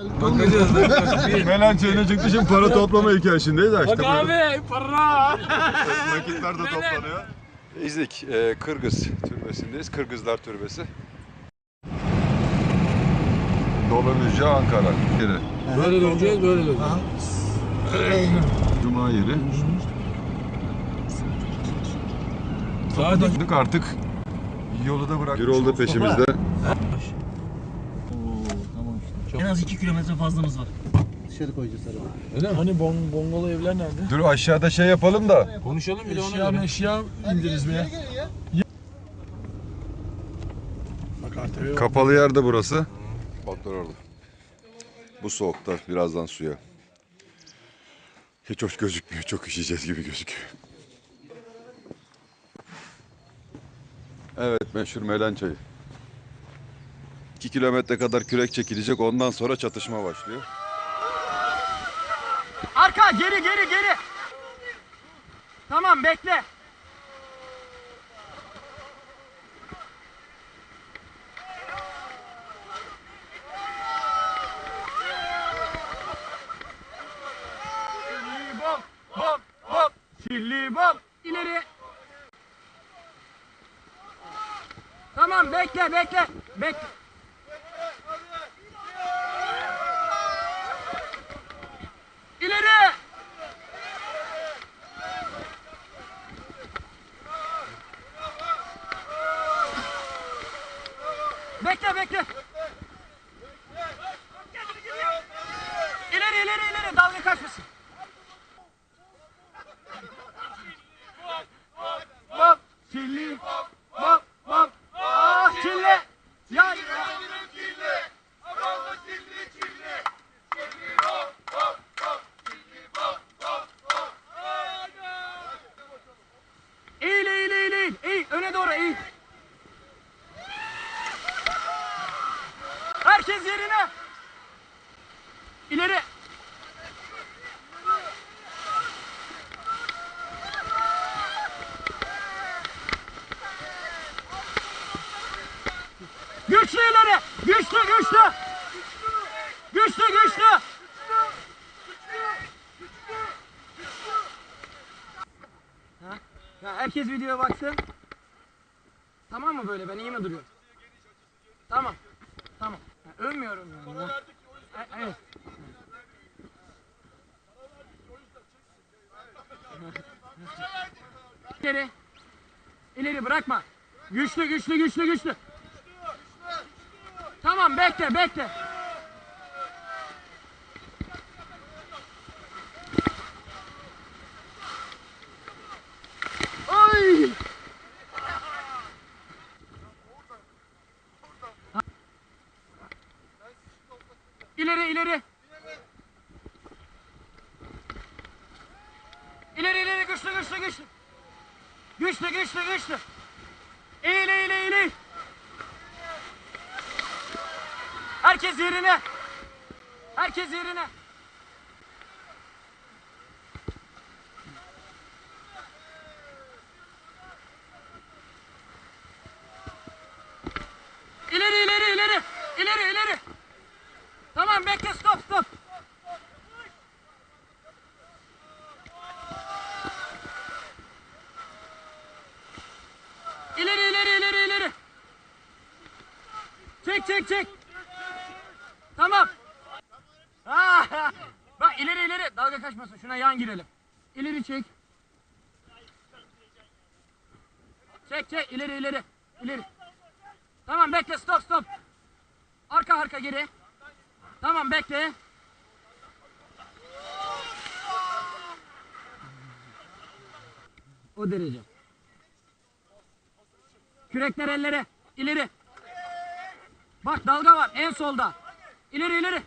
Bakacağız. bakacağız. Melen çayına çıktı şimdi para toplama hikayesindeyiz ha işte. Bak abi para. Nakitler de toplanıyor. İznik, e, Kırgız türbesindeyiz. Kırgızlar türbesi. Dolabüzce Ankara. Yeri. Böyle döneceğiz böyle döneceğiz. Cuma yeri. Sadece Artık yolu da bırakmış. Bir oldu peşimizde. En az 2 kilometre fazlamız var. Hani bon, bongolu evler nerede? Dur aşağıda şey yapalım da. Konuşalım bile ona göre. Eşya indiriz be. Kapalı yerde burası. Botlar orada. Bu soğukta birazdan suya. Hiç hoş gözükmüyor. Çok üşüyeceğiz gibi gözüküyor. Evet meşhur Melen çayı. 2 kilometre kadar kürek çekilecek. Ondan sonra çatışma başlıyor. Arka geri geri geri. Tamam bekle. Bom bom. Çilli bom. İleri. Tamam bekle bekle. Bekle. İleri. Bekle bekle. İleri ileri ileri dalga kaçmasın. Bop çilli bop bop ah çilli ya eğil eğil eğil eğil eğil öne doğru eğil. Herkes yerine. İleri. Güçlü ileri. Güçlü güçlü. Güçlü güçlü. Ha? Ya herkes videoya baksın. Tamam mı böyle? Ben iyi mi duruyorum? Tamam. Övmüyorum yani. ya. E- evet. İleri. İleri bırakma. Güçlü güçlü güçlü güçlü. Tamam bekle bekle. İleri ileri. İleri güçlü güçlü güçlü. Güçlü güçlü güçlü. Eğil eğil eğil eğil. Herkes yerine. Herkes yerine. İleri ileri ileri. İleri ileri. Tamam bekle stop stop. İleri ileri ileri ileri. Çek çek çek. Tamam. Ha, Bak ileri ileri dalga kaçmasın. Şuna yan girelim. İleri çek. Çek çek ileri ileri. İleri. Tamam bekle stop stop. Arka arka geri. Tamam bekle. O derece. Kürekler ellere. ileri. Bak dalga var en solda. İleri ileri.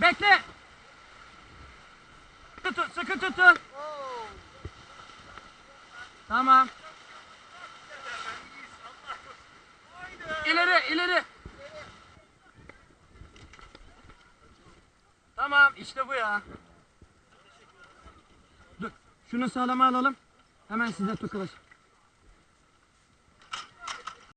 Bekle. Tutun, sıkı tutun. Tamam. İleri. Tamam, işte bu ya. Dur, şunu sağlama alalım. Hemen size tukulaş.